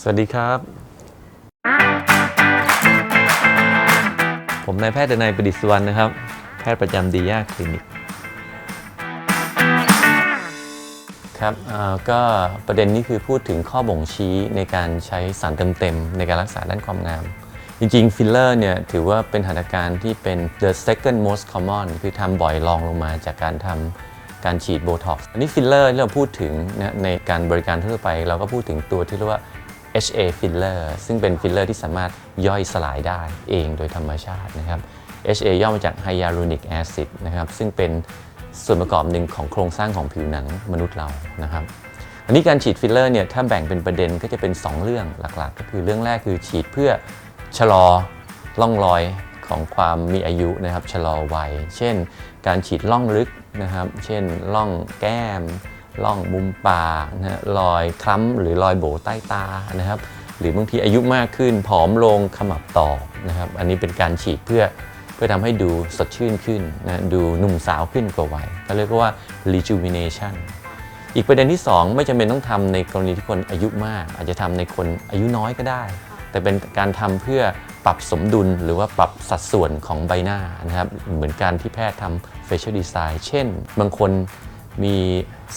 สวัสดีครับ ผมนายแพทย์ดนัยประดิษฐ์สุวรรณนะครับ แพทย์ประจำดียาคลินิก ครับก็ประเด็นนี้คือพูดถึงข้อบ่งชี้ในการใช้สารเต็มๆในการรักษาด้านความงาม จริงๆ ฟิลเลอร์เนี่ยถือว่าเป็นหัตถการที่เป็น the second most common คือทำบ่อยรองลงมาจากการทำการฉีดโบท็อกซ์อันนี้ฟิลเลอร์ที่เราพูดถึงนะในการบริการทั่วไป เราก็พูดถึงตัวที่เรียกว่า HA filler ซึ่งเป็นฟิลเลอร์ที่สามารถย่อยสลายได้เองโดยธรรมชาตินะครับ HA ย่อมาจาก hyaluronic acid นะครับซึ่งเป็นส่วนประกอบหนึ่งของโครงสร้างของผิวหนังมนุษย์เรานะครับ อันนี้การฉีดฟิลเลอร์เนี่ยถ้าแบ่งเป็นประเด็นก็จะเป็น 2 เรื่องหลักๆ ก็คือเรื่องแรกคือฉีดเพื่อชะลอร่องรอยของความมีอายุนะครับชะลอวัย เช่น การฉีดร่องลึกนะครับ เช่นร่องแก้ม ร่องมุมปากนะฮะรอยคล้ำหรือรอยโบใต้ตานะครับ หรือบางทีอายุมากขึ้นผอมลงขมับตอบนะครับ อันนี้เป็นการฉีดเพื่อเพื่อทำให้ดูสดชื่นขึ้นนะดูหนุ่มสาวขึ้นกว่าวัยก็เรียกว่า rejuvenation อีกประเด็นที่ 2 ไม่จำเป็นต้องทำในกรณีที่คนอายุมาก อาจจะทำในคนอายุน้อยก็ได้ แต่เป็นการทำเพื่อปรับสมดุลหรือว่าปรับสัดส่วนของใบหน้านะครับ เหมือนการที่แพทย์ทำ facial design เช่น บางคน มี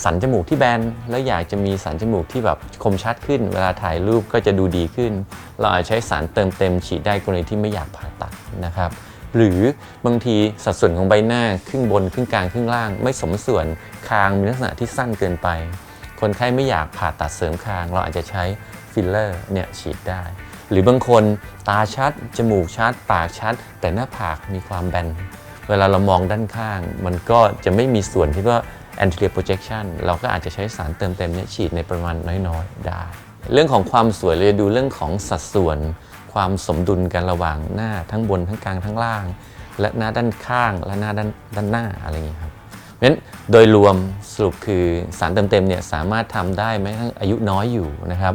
สันจมูกที่แบนแล้วอยากจะมีสันจมูกที่แบบคมชัดขึ้น เวลาถ่ายรูปก็จะดูดีขึ้น เราอาจใช้สารเติมเต็มฉีดได้กรณีที่ไม่อยากผ่าตัดนะครับหรือบางทีสัดส่วนของใบหน้าครึ่งบนครึ่งกลางครึ่งล่าง ไม่สมส่วนคางมีลักษณะที่สั้นเกินไป คนไข้ไม่อยากผ่าตัดเสริมคาง เราอาจจะใช้ฟิลเลอร์เนี่ยฉีดได้ หรือบางคนตาชัด จมูกชัด ปากชัด แต่หน้าผากมีความแบน เวลาเรามองด้านข้าง มันก็จะไม่มีส่วนที่ว่า anterior projection เราก็อาจจะใช้สารเติมเต็มเนี้ยฉีดในปริมาณน้อยๆ ได้ เรื่องของความสวยเราจะดูเรื่องของสัดส่วน ความสมดุลกันระหว่างหน้าทั้งบนทั้งกลางทั้งล่าง และหน้าด้านข้างและหน้าด้านด้านหน้าอะไรอย่างนี้ครับเพราะฉะนั้นโดยรวมสรุปคือสารเติมเต็มเนี่ยสามารถทำได้แม้ทั้งอายุน้อยอยู่นะครับ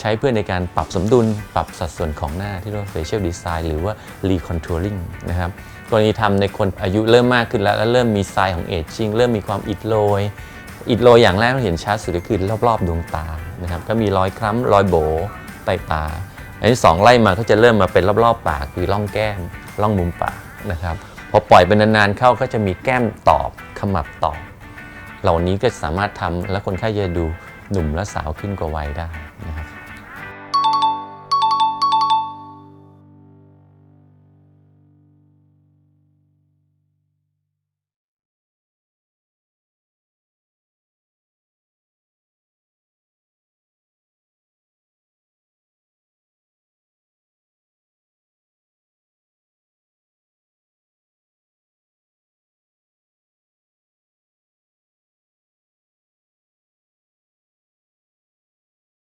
ใช้เพื่อในการปรับสมดุล ปรับสัดส่วนของหน้าที่เรียกว่า facial design หรือว่า recontouring นะครับกรณีทำในคนอายุเริ่มมากขึ้นแล้วแล้วเริ่มมีไซน์ของ aging เริ่มมีความอิดโรยอิดโรยอย่างแรกเราเห็นชัดสุดก็คือรอบๆ ดวงตานะครับก็มีรอยคล้ำรอยโบใต้ตา อันที่สองไล่มาก็จะเริ่มมาเป็นรอบๆ ปากคือร่องแก้มร่องมุมปากนะครับพอปล่อยไปนานๆเข้าก็จะมีแก้มตอบขมับตอบ เหล่านี้ก็สามารถทำและคนไข้จะดูหนุ่มและสาวขึ้นกว่าวัยได้